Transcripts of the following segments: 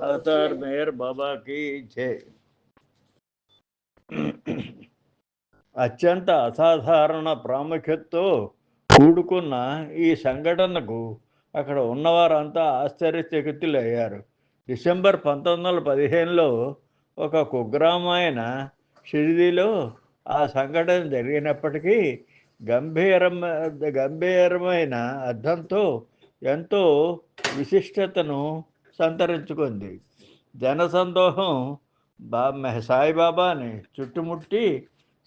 Avatar mayor బాబాకి జై. అత్యంత అసాధారణ ప్రాముఖ్యతతో కూడుకున్న ఈ సంఘటనకు అక్కడ ఉన్నవారంతా ఆశ్చర్యచకితులయ్యారు. డిసెంబర్ పంతొమ్మిది వందల పదిహేనులో ఒక కుగ్రామైన షిరిడిలో ఆ సంఘటన జరిగినప్పటికీ గంభీరం గంభీరమైన అర్థంతో ఎంతో విశిష్టతను సంతరించుకుంది. జనసందోహం బా సాయిబాబాని చుట్టుముట్టి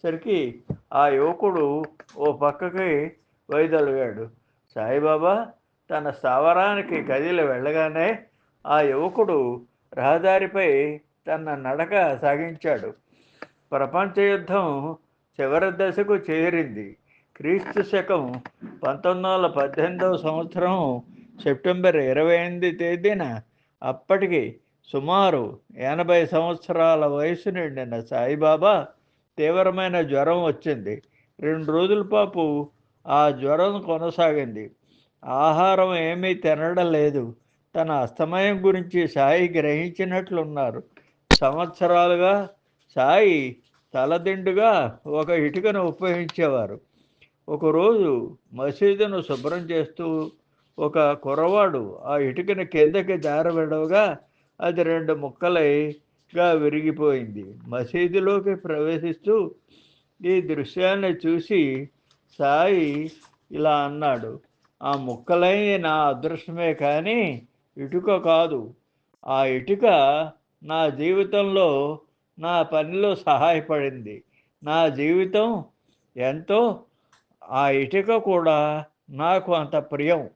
సరికి ఆ యువకుడు ఓ పక్కకి వైదొలిగాడు. సాయిబాబా తన స్థావరానికి కదిలి వెళ్ళగానే ఆ యువకుడు రహదారిపై తన నడక సాగించాడు. ప్రపంచ యుద్ధం చివరి దశకు చేరింది. క్రీస్తు శకం పంతొమ్మిది వందల పద్దెనిమిదవ సంవత్సరం సెప్టెంబర్ ఇరవై ఎనిమిది తేదీన అప్పటికి సుమారు ఎనభై సంవత్సరాల వయసు నిండిన సాయిబాబా తీవ్రమైన జ్వరం వచ్చింది. రెండు రోజుల పాపు ఆ జ్వరం కొనసాగింది. ఆహారం ఏమీ తినడం లేదు. తన అస్తమయం గురించి సాయి గ్రహించినట్లున్నారు. సంవత్సరాలుగా సాయి తలదిండుగా ఒక ఇటుకను ఉపయోగించేవారు. ఒకరోజు మసీదును శుభ్రం చేస్తూ ఒక కుర్రవాడు ఆ ఇటుకని కిందకి జారబెడవగా అది రెండు ముక్కలైగా విరిగిపోయింది. మసీదులోకి ప్రవేశిస్తూ ఈ దృశ్యాన్ని చూసి సాయి ఇలా అన్నాడు ఆ ముక్కలై నా అదృష్టమే కానీ ఇటుక కాదు. ఆ ఇటుక నా జీవితంలో నా పనిలో సహాయపడింది. నా జీవితం ఎంతో ఆ ఇటుక కూడా నాకు అంత ప్రియం.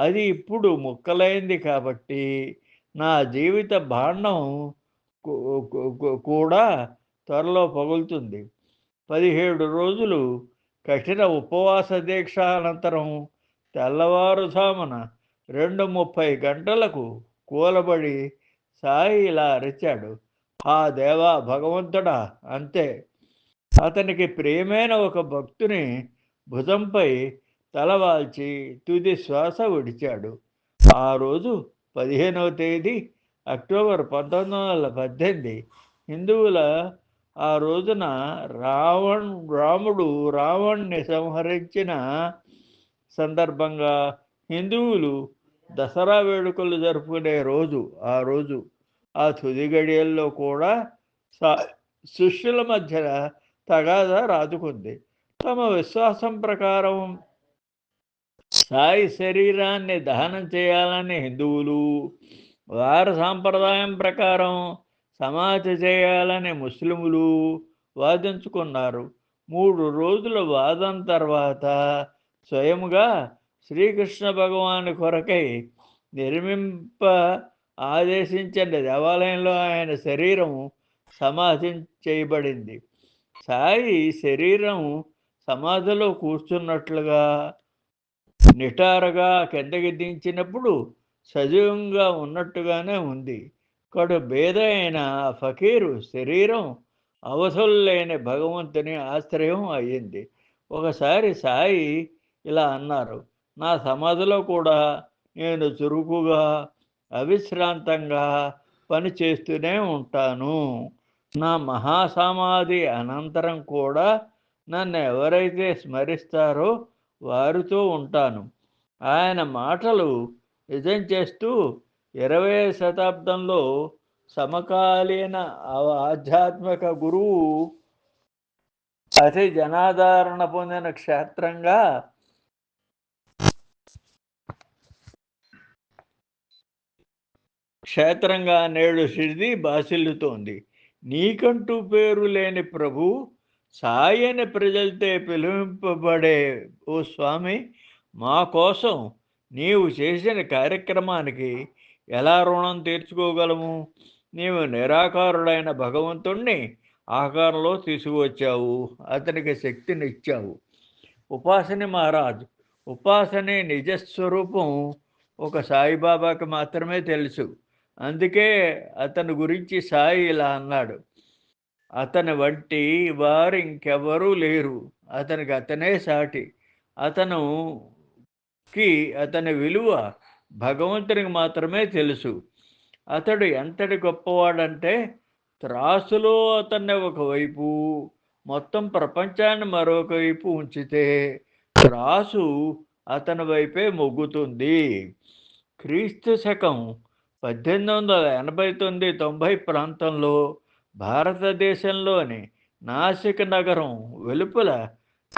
అది ఇప్పుడు ముక్కలైంది కాబట్టి నా జీవిత భాండం కూడా త్వరలో పగులుతుంది. పదిహేడు రోజులు కఠిన ఉపవాస దీక్ష అనంతరం తెల్లవారుజామున రెండు ముప్పై గంటలకు కూలబడి సాయి ఇలా అరిచాడు. ఆ దేవా భగవంతుడా అంతే. అతనికి ప్రియమైన ఒక భక్తుని భుజంపై తలవాల్చి తుది శ్వాస విడిచాడు ఆ రోజు పదిహేనవ తేదీ అక్టోబర్ పంతొమ్మిది వందల పద్దెనిమిది. హిందువుల ఆ రోజున రావణ్ రాముడు రావణ్ణి సంహరించిన సందర్భంగా హిందువులు దసరా వేడుకలు జరుపుకునే రోజు ఆ రోజు ఆ తుది గడియల్లో కూడా సా- శిష్యుల మధ్యన తగాదా రాజుకుంది. తమ విశ్వాసం ప్రకారం సాయి శరీరాన్ని దహనం చేయాలని హిందువులు వారి సాంప్రదాయం ప్రకారం సమాధి చేయాలని ముస్లిములు వాదించుకున్నారు. మూడు రోజుల వాదం తర్వాత స్వయముగా శ్రీకృష్ణ భగవాను కొరకై నిర్మింప ఆదేశించిన దేవాలయంలో ఆయన శరీరం సమాధి చేయబడింది. సాయి శరీరం సమాధిలో కూర్చున్నట్లుగా నిటారుగా కిందకి దించినప్పుడు సజీవంగా ఉన్నట్టుగానే ఉంది. కడు భేద అయిన ఆ ఫకీరు శరీరం అవసరం లేని భగవంతుని ఆశ్రయం అయ్యింది. ఒకసారి సాయి ఇలా అన్నారు నా సమాధిలో కూడా నేను చురుకుగా అవిశ్రాంతంగా పని చేస్తూనే ఉంటాను. నా మహాసమాధి అనంతరం కూడా నన్ను ఎవరైతే స్మరిస్తారో వారితో ఉంటాను. ఆయన మాటలు నిజం చేస్తూ ఇరవై శతాబ్దంలో సమకాలీన ఆధ్యాత్మిక గురువు అతి జనాదరణ పొందిన క్షేత్రంగా క్షేత్రంగా నేడు సిరిది బాసిల్లుతోంది. నీకంటూ పేరు లేని ప్రభు సాయని ప్రజలతో పిలువింపబడే ఓ స్వామి మా కోసం నీవు చేసిన కార్యక్రమానికి ఎలా రుణం తీర్చుకోగలము? నీవు నిరాకారుడైన భగవంతుణ్ణి ఆకారంలో తీసుకువచ్చావు అతనికి శక్తిని ఇచ్చావు ఉపాసని మహారాజ్ ఉపాసనే నిజస్వరూపం ఒక సాయిబాబాకి మాత్రమే తెలుసు. అందుకే అతని గురించి సాయి ఇలా అన్నాడు. అతని వంటి వారు ఇంకెవరూ లేరు. అతనికి అతనే సాటి. అతనుకి అతని విలువ భగవంతునికి మాత్రమే తెలుసు. అతడు ఎంతటి గొప్పవాడంటే త్రాసులో అతన్ని ఒకవైపు మొత్తం ప్రపంచాన్ని మరొక వైపు ఉంచితే త్రాసు అతని వైపే మొగ్గుతుంది. క్రీస్తు శకం పద్దెనిమిది వందల ఎనభై తొమ్మిది తొంభై ప్రాంతంలో భారతదేశంలోని నాసిక్ నగరం వెలుపల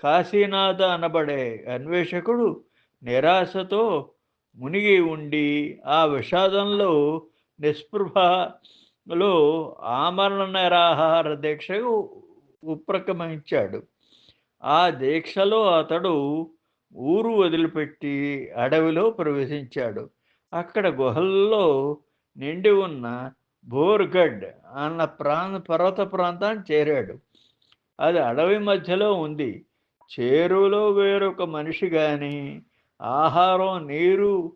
కాశీనాథ అనబడే అన్వేషకుడు నిరాశతో మునిగి ఉండి ఆ విషాదంలో నిస్పృహలో ఆమరణ నిరాహార దీక్షకు ఉపక్రమించాడు. ఆ దీక్షలో అతడు ఊరు వదిలిపెట్టి అడవిలో ప్రవేశించాడు. అక్కడ గుహల్లో నిండి ఉన్న బోర్గడ్ అన్న ప్రాంత పర్వత ప్రాంతాన్ని చేరాడు. అది అడవి మధ్యలో ఉంది. చేరులో వేరొక మనిషి కానీ ఆహారం నీరు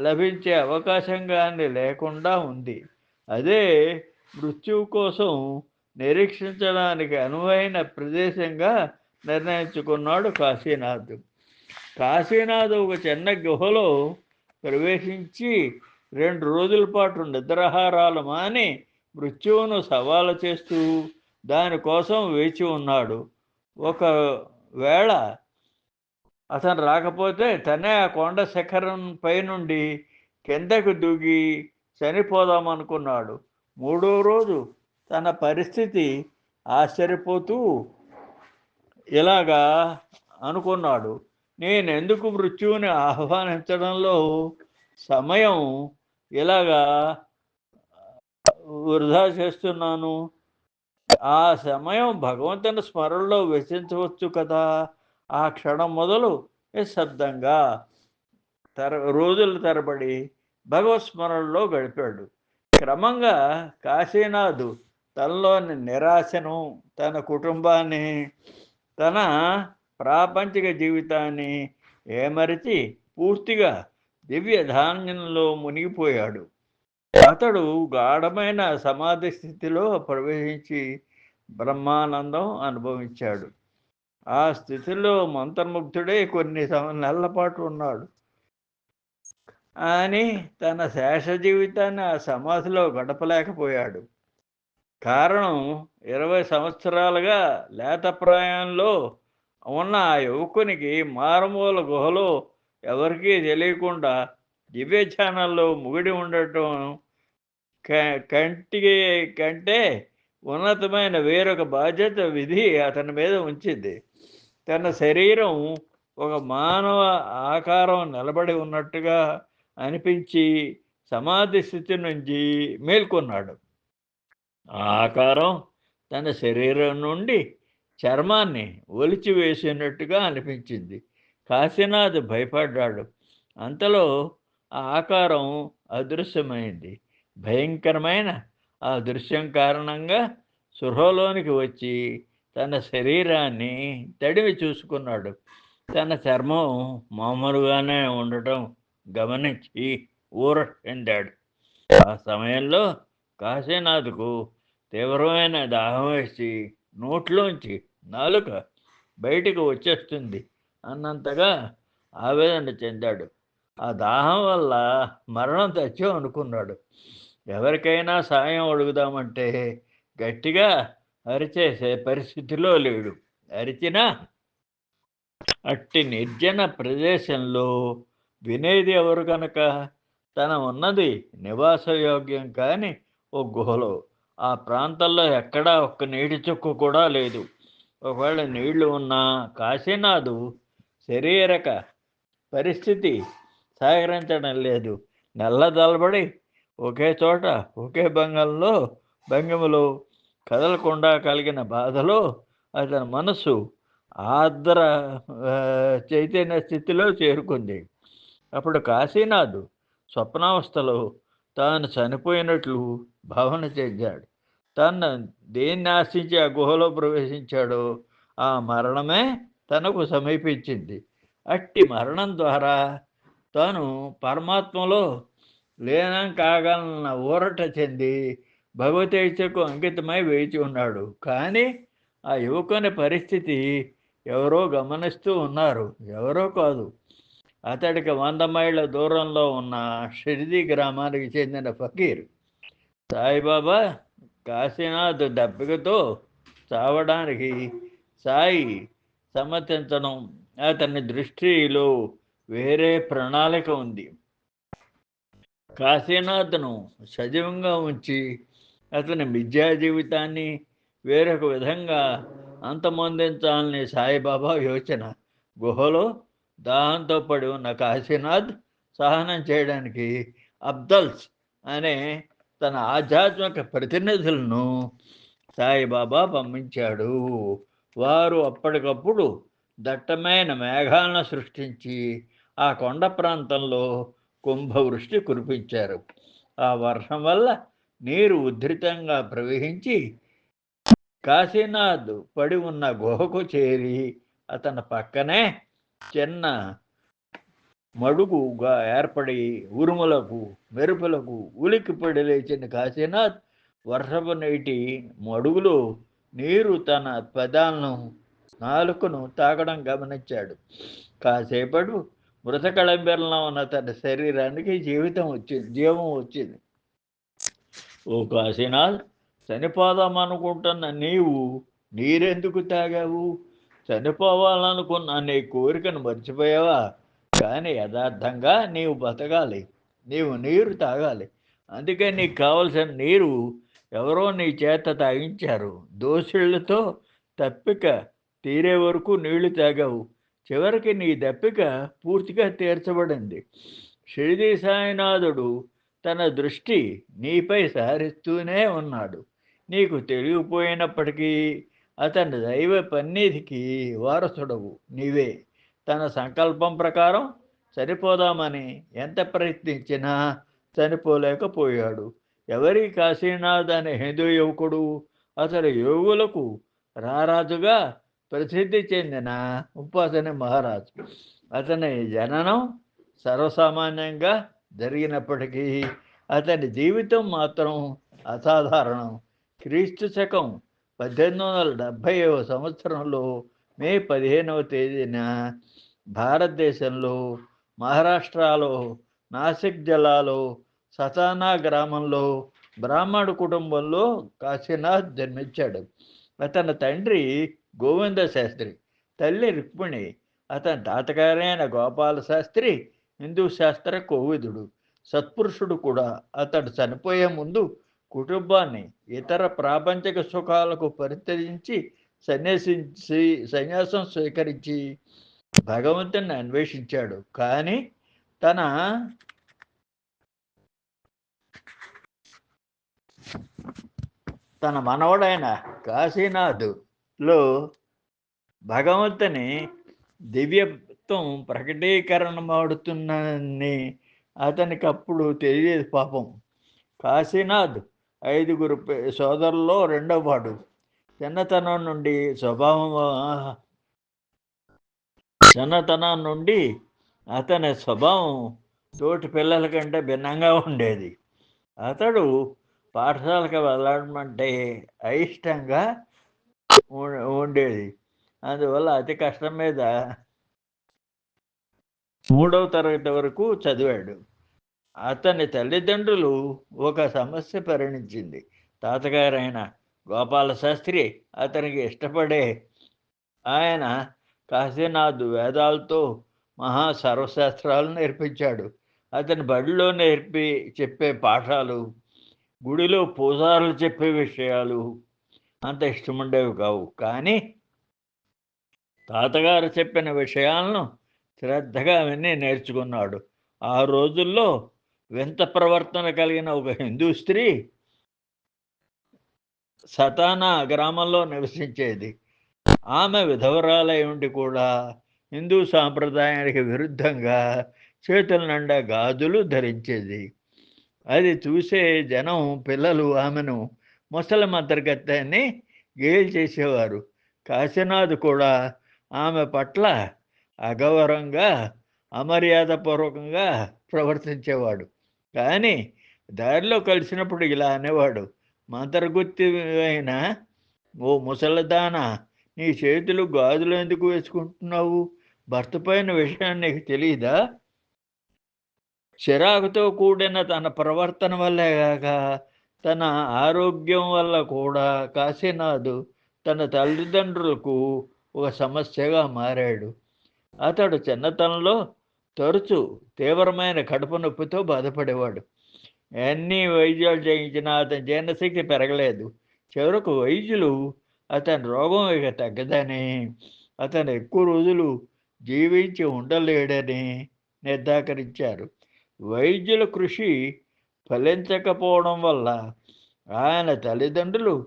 లభించే అవకాశం కానీ లేకుండా ఉంది. అదే మృత్యువు కోసం నిరీక్షించడానికి అనువైన ప్రదేశంగా నిర్ణయించుకున్నాడు కాశీనాథ్. కాశీనాథ్ ఒక చిన్న గుహలో ప్రవేశించి రెండు రోజుల పాటు నిద్రాహారాలు మాని మృత్యువును సవాలు చేస్తూ దానికోసం వేచి ఉన్నాడు. ఒకవేళ అతను రాకపోతే తనే ఆ కొండ శిఖరం పై నుండి కిందకు దూకి చనిపోదామనుకున్నాడు మూడో రోజు తన పరిస్థితి ఆశ్చర్యపోతూ ఇలాగా అనుకున్నాడు. నేనెందుకు మృత్యువుని ఆహ్వానించడంలో సమయం ఇలాగా వృధా చేస్తున్నాను. ఆ సమయం భగవంతుని స్మరణలో వెచ్చించవచ్చు కదా. ఆ క్షణం మొదలు నిశ్శబ్దంగా తర రోజుల తరబడి భగవత్ స్మరణలో గడిపాడు. క్రమంగా కాశీనాథు తనలోని నిరాశను తన కుటుంబాన్ని తన ప్రాపంచిక జీవితాన్ని ఏమరిచి పూర్తిగా దివ్య ధాన్యంలో మునిగిపోయాడు. అతడు గాఢమైన సమాధి స్థితిలో ప్రవేశించి బ్రహ్మానందం అనుభవించాడు. ఆ స్థితిలో మంత్రముగ్ధుడే కొన్ని నెలల పాటు ఉన్నాడు. అని తన శేష జీవితాన్ని ఆ సమాధిలో గడపలేకపోయాడు. కారణం ఇరవై సంవత్సరాలుగా లేత ప్రాయంలో ఉన్న ఆ యువకునికి మారుమూల గుహలో ఎవరికీ తెలియకుండా దివ్య ఛానల్లో ముగిడి ఉండటం కంటికి కంటే ఉన్నతమైన వేరొక బాధ్యత విధి అతని మీద ఉంచింది. తన శరీరం ఒక మానవ ఆకారం నిలబడి ఉన్నట్టుగా అనిపించి సమాధి స్థితి నుంచి మేల్కొన్నాడు. ఆ ఆకారం తన శరీరం నుండి చర్మాన్ని ఒలిచివేసినట్టుగా అనిపించింది. కాశీనాథ్ భయపడ్డాడు. అంతలో ఆ ఆకారం అదృశ్యమైంది. భయంకరమైన ఆ దృశ్యం కారణంగా సృహలోనికి వచ్చి తన శరీరాన్ని తడివి చూసుకున్నాడు. తన చర్మం మామూలుగానే ఉండటం గమనించి ఊర చెందాడు ఆ సమయంలో కాశీనాథ్కు తీవ్రమైన దాహం వేసి నోట్లోంచి నాలుక బయటకు వచ్చేస్తుంది. అన్నంతగా ఆవేదన చెందాడు. ఆ దాహం వల్ల మరణం తెచ్చాం అనుకున్నాడు. ఎవరికైనా సాయం అడుగుదామంటే గట్టిగా అరిచేసే పరిస్థితిలో లేడు. అరిచిన అట్టి నిర్జన ప్రదేశంలో వినేది ఎవరు కనుక తన ఉన్నది నివాసయోగ్యం కాని ఓ గుహలో. ఆ ప్రాంతంలో ఎక్కడా ఒక్క నీటి చుక్కు కూడా లేదు. ఒకవేళ నీళ్ళు ఉన్నా కాశీనాథు శరీరక పరిస్థితి సహకరించడం లేదు. నల్లదలబడి ఒకే చోట ఒకే భంగంలో భంగిమలో కదలకుండా కలిగిన బాధలో అతని మనసు ఆర్ద్ర చైతన్య స్థితిలో చేరుకుంది. అప్పుడు కాశీనాథ్ స్వప్నావస్థలో తాను చనిపోయినట్లు భావన చేశాడు తను దేన్ని ఆశించి ఆ గుహలో ప్రవేశించాడో ఆ మరణమే తనకు సమీపించింది. అట్టి మరణం ద్వారా తాను పరమాత్మలో లీనం కాగలన ఊరట చెంది భగవతీక్షకు అంకితమై వేచి ఉన్నాడు. కానీ ఆ యువకుని పరిస్థితి ఎవరో గమనిస్తూ ఉన్నారు. ఎవరో కాదు. అతడికి వంద మైళ్ళ దూరంలో ఉన్న షిరిది గ్రామానికి చెందిన ఫకీర్. సాయిబాబా కాశీనాథ్ దెబ్బకతో చావడానికి సాయి సమ్మతించడం. అతని దృష్టిలో వేరే ప్రణాళిక ఉంది. కాశీనాథ్ను సజీవంగా ఉంచి అతని విద్యా జీవితాన్ని వేరొక విధంగా అంతమొందించాలని సాయిబాబా యోచన. గుహలో దాహంతో పడి ఉన్న కాశీనాథ్ సహనం చేయడానికి అబ్దల్స్ అనే తన ఆధ్యాత్మిక ప్రతినిధులను సాయిబాబా పంపించాడు. వారు అప్పటికప్పుడు దట్టమైన మేఘాలను సృష్టించి ఆ కొండ ప్రాంతంలో కుంభవృష్టి కురిపించారు. ఆ వర్షం వల్ల నీరు ఉద్ధృతంగా ప్రవహించి కాశీనాథ్ పడి ఉన్న గుహకు చేరి అతని పక్కనే చిన్న మడుగుగా ఏర్పడి ఉరుములకు మెరుపులకు ఉలిక్కిపడి లేచిన కాశీనాథ్ వర్షపు నీటి మడుగులో నీరు తన పదాలను నాలుకను తాగడం గమనించాడు. కాసేపడు మృతకళంబెరలో ఉన్న తన శరీరానికి జీవితం వచ్చింది జీవం వచ్చింది. ఓ కాశీనాథ్ చనిపోదాం అనుకుంటున్న నీవు నీరెందుకు తాగావు? చనిపోవాలనుకున్న నీ కోరికను మర్చిపోయావా? కానీ యథార్థంగా నీవు బతకాలి నీవు నీరు తాగాలి. అందుకే నీకు కావలసిన నీరు ఎవరో నీ చేత తాగించారు. దోషులతో తప్పిక తీరే వరకు నీళ్ళు తాగావు. చివరికి నీ దప్పిక పూర్తిగా తీర్చబడింది. షిరిడి సాయినాథుడు తన దృష్టి నీపై సారిస్తూనే ఉన్నాడు. నీకు తెలియపోయినప్పటికీ అతని దైవ పన్నిధికి వారసుడవు. నీవే. తన సంకల్పం ప్రకారం చనిపోదామని ఎంత ప్రయత్నించినా చనిపోలేకపోయాడు. ఎవరి కాశీనాథ్ అనే హిందూ యువకుడు? అతడు యోగులకు రారాజుగా ప్రసిద్ధి చెందిన ఉపాసని మహారాజు. అతని జననం సర్వసామాన్యంగా జరిగినప్పటికీ అతని జీవితం మాత్రం అసాధారణం. క్రీస్తు శకం పద్దెనిమిది వందల డెబ్భైవ సంవత్సరంలో మే పదిహేనవ తేదీన భారతదేశంలో మహారాష్ట్రలో నాసిక్ జిల్లాలో సతానా గ్రామంలో బ్రాహ్మణ కుటుంబంలో కాశీనాథ్ జన్మించాడు. అతని తండ్రి గోవింద శాస్త్రి తల్లి రుక్మిణి అతని తాతగారైన గోపాల శాస్త్రి హిందూ శాస్త్ర కోవిదుడు. సత్పురుషుడు కూడా అతడు చనిపోయే ముందు కుటుంబాన్ని ఇతర ప్రాపంచిక సుఖాలకు పరిత్యజించి సన్యాసించి సన్యాసం స్వీకరించి భగవంతుని అన్వేషించాడు. కానీ తన తన మనవడైన కాశీనాథులో భగవంతుని దివ్యత్వం ప్రకటీకరణమాడుతుందని అతనికి అప్పుడు తెలియదు పాపం. కాశీనాథ్ ఐదుగురు సోదరుల్లో రెండవ వాడు చిన్నతనం నుండి స్వభావం చిన్నతనం నుండి అతని స్వభావం తోటి పిల్లల కంటే భిన్నంగా ఉండేది. అతడు పాఠశాలకు వెళ్ళడం అంటే అయిష్టంగా ఉండేది. అందువల్ల అతి కష్టం మీద మూడవ తరగతి వరకు చదివాడు. అతని తల్లిదండ్రులు ఒక సమస్య పరిణించింది. తాతగారైన గోపాల శాస్త్రి అతనికి ఇష్టపడే ఆయన కాశీనాథ్ వేదాలతో మహా సర్వశాస్త్రాలు నేర్పించాడు. అతని బడిలో నేర్పి చెప్పే పాఠాలు గుడిలో పూజారులు చెప్పే విషయాలు అంత ఇష్టముండేవి కావు. కానీ తాతగారు చెప్పిన విషయాలను శ్రద్ధగా విని నేర్చుకున్నాడు. ఆ రోజుల్లో వింత ప్రవర్తన కలిగిన ఒక హిందూ స్త్రీ సతానా గ్రామంలో నివసించేది. ఆమె విధవరాలై ఉండి కూడా హిందూ సాంప్రదాయానికి విరుద్ధంగా చేతుల నిండా గాజులు ధరించేది. అది చూసే జనం పిల్లలు ఆమెను ముసలి మంత్రగత్తని గేలి చేసేవారు. కాశీనాథ్ కూడా ఆమె పట్ల అగౌరవంగా అమర్యాదపూర్వకంగా ప్రవర్తించేవాడు. కానీ దారిలో కలిసినప్పుడు ఇలా అనేవాడు మంత్రగుత్తి అయిన ఓ ముసలిదాన నీ చేతులు గాజులు ఎందుకు వేసుకుంటున్నావు? భర్త పైన విషయం నీకు తెలియదా చిరాకుతో కూడిన తన ప్రవర్తన వల్లే కాక తన ఆరోగ్యం వల్ల కూడా కాశీనాథ్ తన తల్లిదండ్రులకు ఒక సమస్యగా మారాడు. అతడు చిన్నతనంలో తరచు తీవ్రమైన కడుపు నొప్పితో బాధపడేవాడు. ఎన్ని వైద్యాలు చేయించినా అతని జీర్ణశక్తి పెరగలేదు. చివరకు వైద్యులు అతని రోగం ఇక తగ్గదని అతను ఎక్కువ రోజులు జీవించి ఉండలేడని నిర్ధాకరించారు వైద్యుల కృషి ఫలించకపోవడం వల్ల ఆయన తల్లిదండ్రులు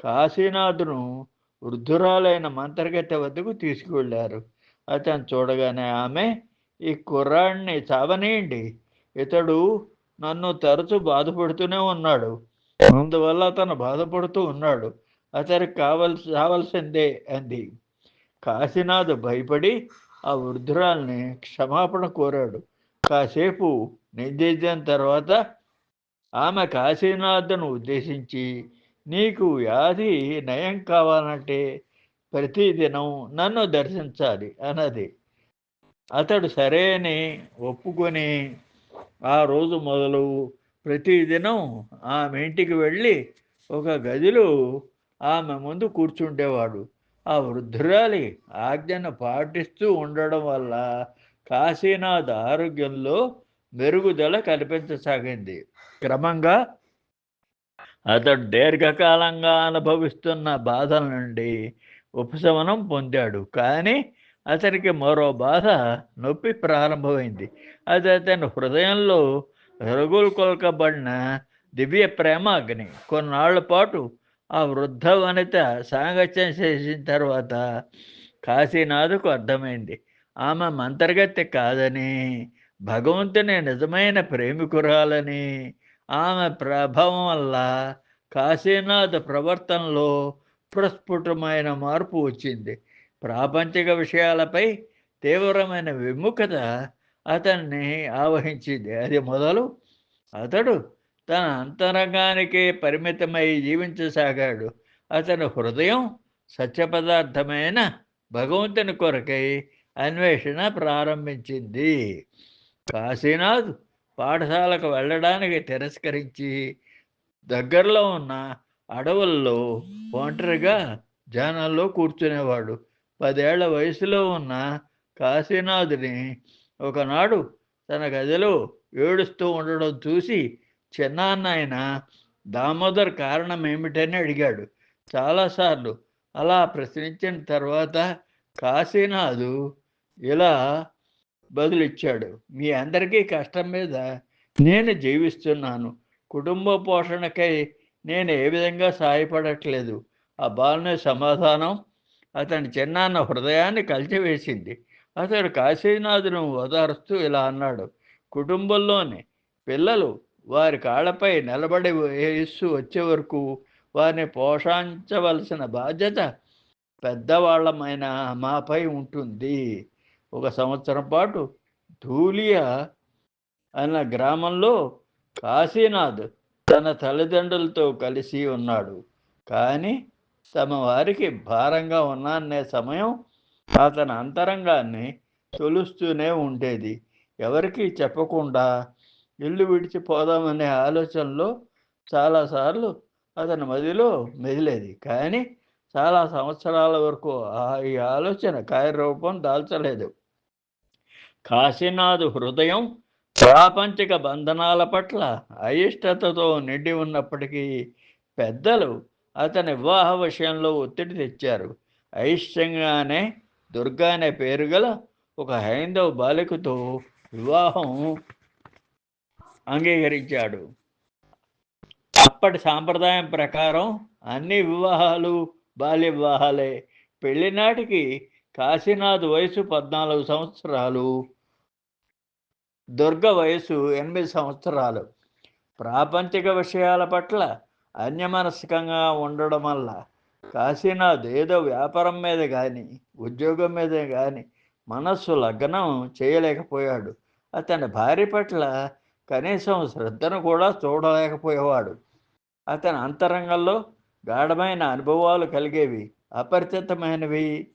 కాశీనాథును వృద్ధురాలైన మంత్రగత్తె వద్దకు తీసుకువెళ్ళారు. అతను చూడగానే ఆమె ఈ కుర్రాడిని చావనేయండి. ఇతడు నన్ను తరచు బాధపడుతూనే ఉన్నాడు. అందువల్ల అతను బాధపడుతూ ఉన్నాడు. అతనికి కావలసి కావలసిందే అంది. కాశీనాథ్ భయపడి ఆ వృద్ధురాల్ని క్షమాపణ కోరాడు. కాసేపు నిందించిన తర్వాత ఆమె కాశీనాథ్ను ఉద్దేశించి నీకు వ్యాధి నయం కావాలంటే ప్రతిదినం నన్ను దర్శించాలి అన్నది. అతడు సరే అని ఒప్పుకొని ఆ రోజు మొదలు ప్రతిదినం ఆమె ఇంటికి వెళ్ళి ఒక గదిలో ఆమె ముందు కూర్చుండేవాడు. ఆ వృద్ధురాలి ఆజ్ఞను పాటిస్తూ ఉండడం వల్ల కాశీనాథ్ ఆరోగ్యంలో మెరుగుదల కల్పించసాగింది. క్రమంగా అతడు దీర్ఘకాలంగా అనుభవిస్తున్న బాధల నుండి ఉపశమనం పొందాడు. కానీ అతనికి మరో బాధ నొప్పి ప్రారంభమైంది. అది అతని హృదయంలో రగులు కొలకబడిన దివ్య ప్రేమ అగ్ని కొన్నాళ్ళ పాటు ఆ వృద్ధ వనిత సాంగత్యం చేసిన తర్వాత కాశీనాథుకు అర్థమైంది. ఆమె మంత్రగత్తె కాదని భగవంతుని నిజమైన ప్రేమికురాలని ఆమె ప్రభావం వల్ల కాశీనాథ్ ప్రవర్తనలో ప్రస్ఫుటమైన మార్పు వచ్చింది. ప్రాపంచిక విషయాలపై తీవ్రమైన విముఖత అతన్ని ఆవహించింది. అది మొదలు అతడు తన అంతరంగానికి పరిమితమై జీవించసాగాడు. అతని హృదయం సత్యపదార్థమైన భగవంతుని కొరకై అన్వేషణ ప్రారంభించింది. కాశీనాథ్ పాఠశాలకు వెళ్ళడానికి తిరస్కరించి దగ్గరలో ఉన్న అడవుల్లో ఒంటరిగా జనాల్లో కూర్చునేవాడు. పదేళ్ళ వయసులో ఉన్న కాశీనాథుని ఒకనాడు తన గదిలో ఏడుస్తూ ఉండడం చూసి చిన్నాన్న దామోదర్ కారణం ఏమిటని అడిగాడు. చాలాసార్లు అలా ప్రశ్నించిన తర్వాత కాశీనాథు ఇలా బదులిచ్చాడు. మీ అందరికీ కష్టం మీద నేను జీవిస్తున్నాను. కుటుంబ పోషణకై నేను ఏ విధంగా సహాయపడట్లేదు ఆ బాలనే సమాధానం అతని చిన్నాన్న హృదయాన్ని కలిచివేసింది. అతడు కాశీనాథును ఓదారుస్తూ ఇలా అన్నాడు. కుటుంబంలోని పిల్లలు వారి కాళ్ళపై నిలబడి వయస్సు వచ్చే వరకు వారిని పోషించవలసిన బాధ్యత పెద్దవాళ్ళమైన మాపై ఉంటుంది. ఒక సంవత్సరం పాటు ధూలియా అన్న గ్రామంలో కాశీనాథ్ తన తల్లిదండ్రులతో కలిసి ఉన్నాడు. కానీ తమ వారికి భారంగా ఉన్నానే సమయం అతని అంతరంగాన్ని తొలుస్తూనే ఉండేది. ఎవరికీ చెప్పకుండా ఇల్లు విడిచిపోదామనే ఆలోచనలో చాలాసార్లు అతని మదిలో మెదిలేది. కానీ చాలా సంవత్సరాల వరకు ఆ ఈ ఆలోచన కార్యరూపం దాల్చలేదు. కాశీనాథ్ హృదయం ప్రాపంచిక బంధనాల పట్ల అయిష్టతతో నిండి ఉన్నప్పటికీ పెద్దలు అతని వివాహ విషయంలో ఒత్తిడి తెచ్చారు. అయిష్టంగానే దుర్గా అనే పేరు గల ఒక హైందవ బాలికతో వివాహం అంగీకరించాడు. అప్పటి సాంప్రదాయం ప్రకారం అన్ని వివాహాలు బాల్య వివాహాలే. పెళ్ళినాటికి కాశీనాథ్ వయసు పద్నాలుగు సంవత్సరాలు. దుర్గ వయసు ఎనిమిది సంవత్సరాలు. ప్రాపంచిక విషయాల పట్ల అన్యమనస్కంగా ఉండడం వల్ల కాశీనాథ్ ఏదో వ్యాపారం మీద కానీ ఉద్యోగం మీద కానీ మనస్సు లగ్నం చేయలేకపోయాడు. అతని భార్య పట్ల కనీసం శ్రద్ధను కూడా చూడలేకపోయేవాడు. అతని అంతరంగంలో గాఢమైన అనుభవాలు కలిగేవి అపరిచితమైనవి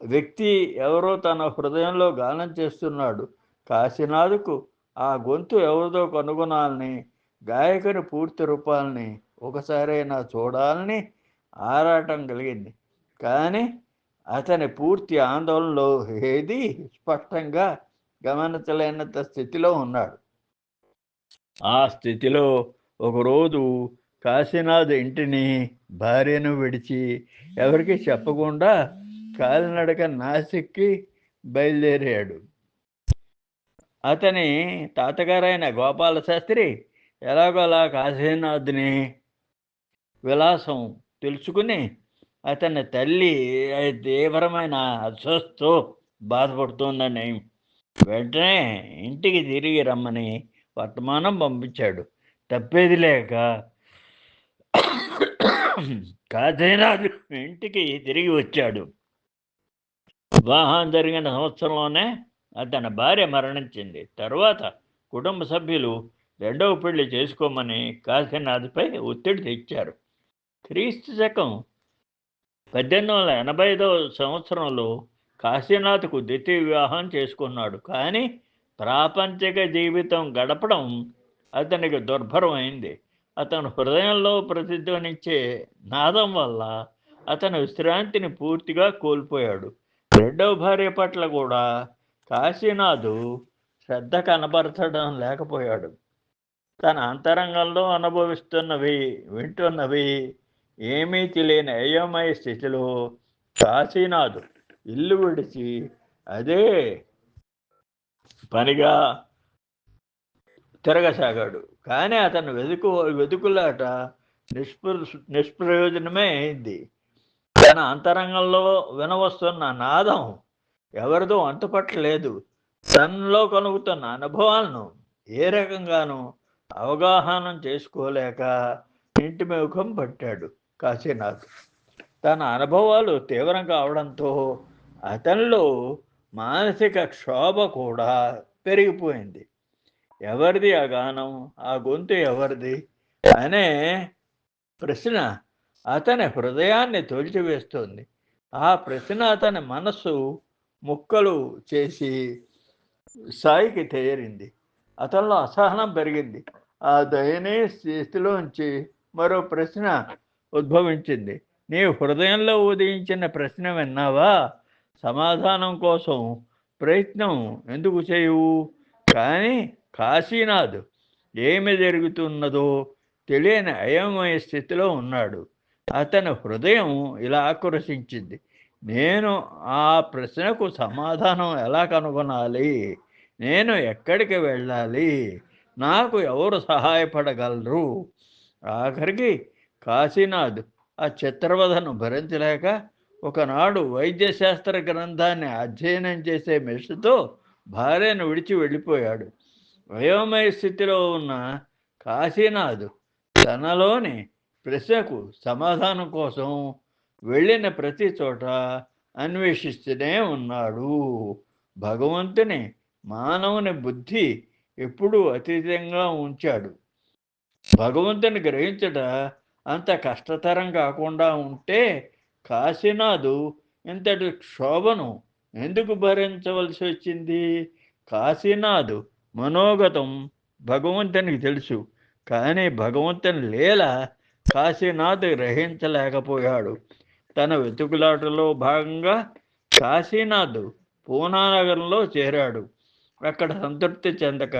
వ్యక్తి ఎవరో తన హృదయంలో గానం చేస్తున్నాడు. కాశీనాథుకు ఆ గొంతు ఎవరిదో కనుగొనాలని గాయకుని పూర్తి రూపాలని ఒకసారైనా చూడాలని ఆరాటం కలిగింది. కానీ అతని పూర్తి ఆందోళనలో ఏది స్పష్టంగా గమనించలేనంత స్థితిలో ఉన్నాడు. ఆ స్థితిలో ఒకరోజు కాశీనాథ్ ఇంటిని భార్యను విడిచి ఎవరికి చెప్పకుండా కాలినడక నాసిక్కి బయలుదేరాడు. అతని తాతగారైన గోపాల శాస్త్రి ఎలాగోలా కాశీనాథ్ని విలాసం తెలుసుకుని అతని తల్లి తీవ్రమైన అస్వస్థతో బాధపడుతోందని వెంటనే ఇంటికి తిరిగి రమ్మని వర్తమానం పంపించాడు. తప్పేది లేక కాశీనాథ్ ఇంటికి తిరిగి వచ్చాడు. వివాహం జరిగిన సంవత్సరంలోనే అతని భార్య మరణించింది. తర్వాత కుటుంబ సభ్యులు రెండవ పెళ్ళి చేసుకోమని కాశీనాథ్పై ఒత్తిడి తెచ్చారు. క్రీస్తు శకం పద్దెనిమిది వందల ఎనభై ఐదవ సంవత్సరంలో కాశీనాథ్కు ద్వితీయ వివాహం చేసుకున్నాడు. కానీ ప్రాపంచిక జీవితం గడపడం అతనికి దుర్భరమైంది. అతను హృదయంలో ప్రతిధ్వనించే నాదం వల్ల అతను విశ్రాంతిని పూర్తిగా కోల్పోయాడు. రెండవ భార్య పట్ల కూడా కాశీనాథు శ్రద్ధ కనబరచడం లేకపోయాడు. తన అంతరంగంలో అనుభవిస్తున్నవి వింటున్నవి ఏమీ తెలియని అయోమయ స్థితిలో కాశీనాథ్ ఇల్లు విడిచి అదే పనిగా తిరగసాగాడు. కానీ అతను వెతుకు వెతుకులాట నిష్ప్ర నిష్ప్రయోజనమే అయింది. తన అంతరంగంలో వినవస్తున్న నాదం ఎవరిదో అంతుపట్టలేదు తనలో కలుగుతున్న అనుభవాలను ఏ రకంగానూ అవగాహన చేసుకోలేక ఇంటి ముఖం పట్టాడు కాశీనాథ్. తన అనుభవాలు తీవ్రం కావడంతో అతనిలో మానసిక క్షోభ కూడా పెరిగిపోయింది. ఎవరిది ఆ గానం? ఆ గొంతు ఎవరిది? అనే ప్రశ్న అతని హృదయాన్ని తొలిచివేస్తుంది. ఆ ప్రశ్న అతని మనస్సు ముక్కలు చేసి సాయికి తేరింది. అతనిలో అసహనం పెరిగింది. ఆ దయనీయ స్థితిలోంచి మరో ప్రశ్న ఉద్భవించింది. నీ హృదయంలో ఉదయించిన ప్రశ్న విన్నావా? సమాధానం కోసం ప్రయత్నం ఎందుకు చేయవు? కానీ కాశీనాథ్ ఏమి జరుగుతున్నదో తెలియని అయోమయ స్థితిలో ఉన్నాడు. అతని హృదయం ఇలా ఆకర్షించింది. నేను ఆ ప్రశ్నకు సమాధానం ఎలా కనుగొనాలి? నేను ఎక్కడికి వెళ్ళాలి? నాకు ఎవరు సహాయపడగలరు? ఆఖరికి కాశీనాథ్ ఆ చిత్రవధను భరించలేక ఒకనాడు వైద్యశాస్త్ర గ్రంథాన్ని అధ్యయనం చేసే మెషుతో భార్యను విడిచి వెళ్ళిపోయాడు. వయోమయ స్థితిలో ఉన్న కాశీనాథ్ తనలోని ప్రశ్నకు సమాధానం కోసం వెళ్ళిన ప్రతి చోట అన్వేషిస్తూనే ఉన్నాడు. భగవంతుని మానవుని బుద్ధి ఎప్పుడూ అతీతంగా ఉంచాడు. భగవంతుని గ్రహించట అంత కష్టతరం కాకుండా ఉంటే కాశీనాథు ఇంతటి క్షోభను ఎందుకు భరించవలసి వచ్చింది? కాశీనాథ్ మనోగతం భగవంతునికి తెలుసు. కానీ భగవంతుని లేలా కాశీనాథ్ గ్రహించలేకపోయాడు. తన వెతుకులాటలో భాగంగా కాశీనాథ్ పూనానగరంలో చేరాడు. అక్కడ సంతృప్తి చెందక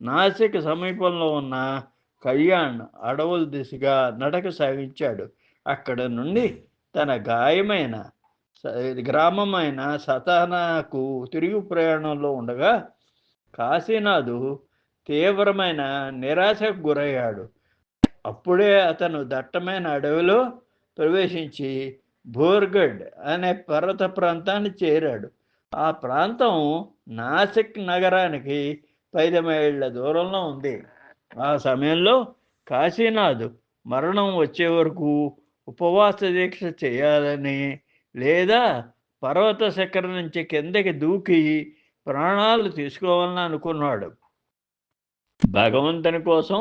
నాసిక్ సమీపంలో ఉన్న కళ్యాణ్ అడవుల దిశగా నడక సాగించాడు. అక్కడ నుండి తన గాయమైన గ్రామమైన సతానాకు తిరుగు ప్రయాణంలో ఉండగా కాశీనాథు తీవ్రమైన నిరాశకు గురయ్యాడు. అప్పుడే అతను దట్టమైన అడవిలో ప్రవేశించి బోర్గఢ్ అనే పర్వత ప్రాంతాన్ని చేరాడు. ఆ ప్రాంతం నాసిక్ నగరానికి పది మైళ్ళ దూరంలో ఉంది. ఆ సమయంలో కాశీనాథ్ మరణం వచ్చే వరకు ఉపవాస దీక్ష చేయాలని లేదా పర్వత శిఖరం నుంచి కిందకి దూకి ప్రాణాలు తీసుకోవాలని అనుకున్నాడు. భగవంతుని కోసం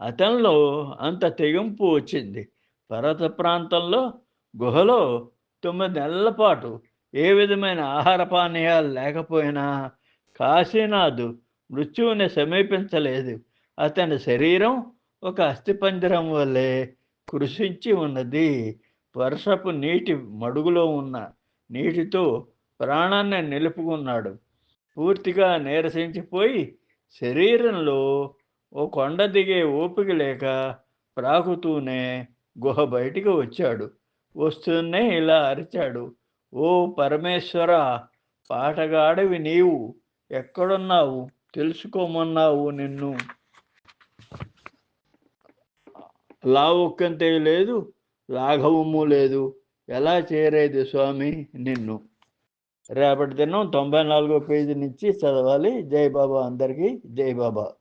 అతనిలో అంత తెగింపు వచ్చింది. పర్వత ప్రాంతంలో గుహలో తొమ్మిది నెలల పాటు ఏ విధమైన ఆహార పానీయాలు లేకపోయినా కాశీనాథ్ మృత్యువుని సమీపించలేదు. అతని శరీరం ఒక అస్థిపంజరం వల్లే కృషించి ఉన్నది. వర్షపు నీటి మడుగులో ఉన్న నీటితో ప్రాణాన్ని నిలుపుకున్నాడు. పూర్తిగా నీరసించిపోయి శరీరంలో ఓ కొండ దిగే ఓపిక లేక ప్రాకుతూనే గుహ బయటికి వచ్చాడు. వస్తూనే ఇలా అరిచాడు. ఓ పరమేశ్వర పాటగాడివి నీవు. ఎక్కడున్నావు? తెలుసుకోమన్నావు నిన్ను. లావొక్కంతే లేదు లాఘవము లేదు. ఎలా చేరేది స్వామి నిన్ను? రేపటి దినం తొంభై నాలుగో పేజీ నుంచి చదవాలి. జై బాబా అందరికీ. జై బాబా.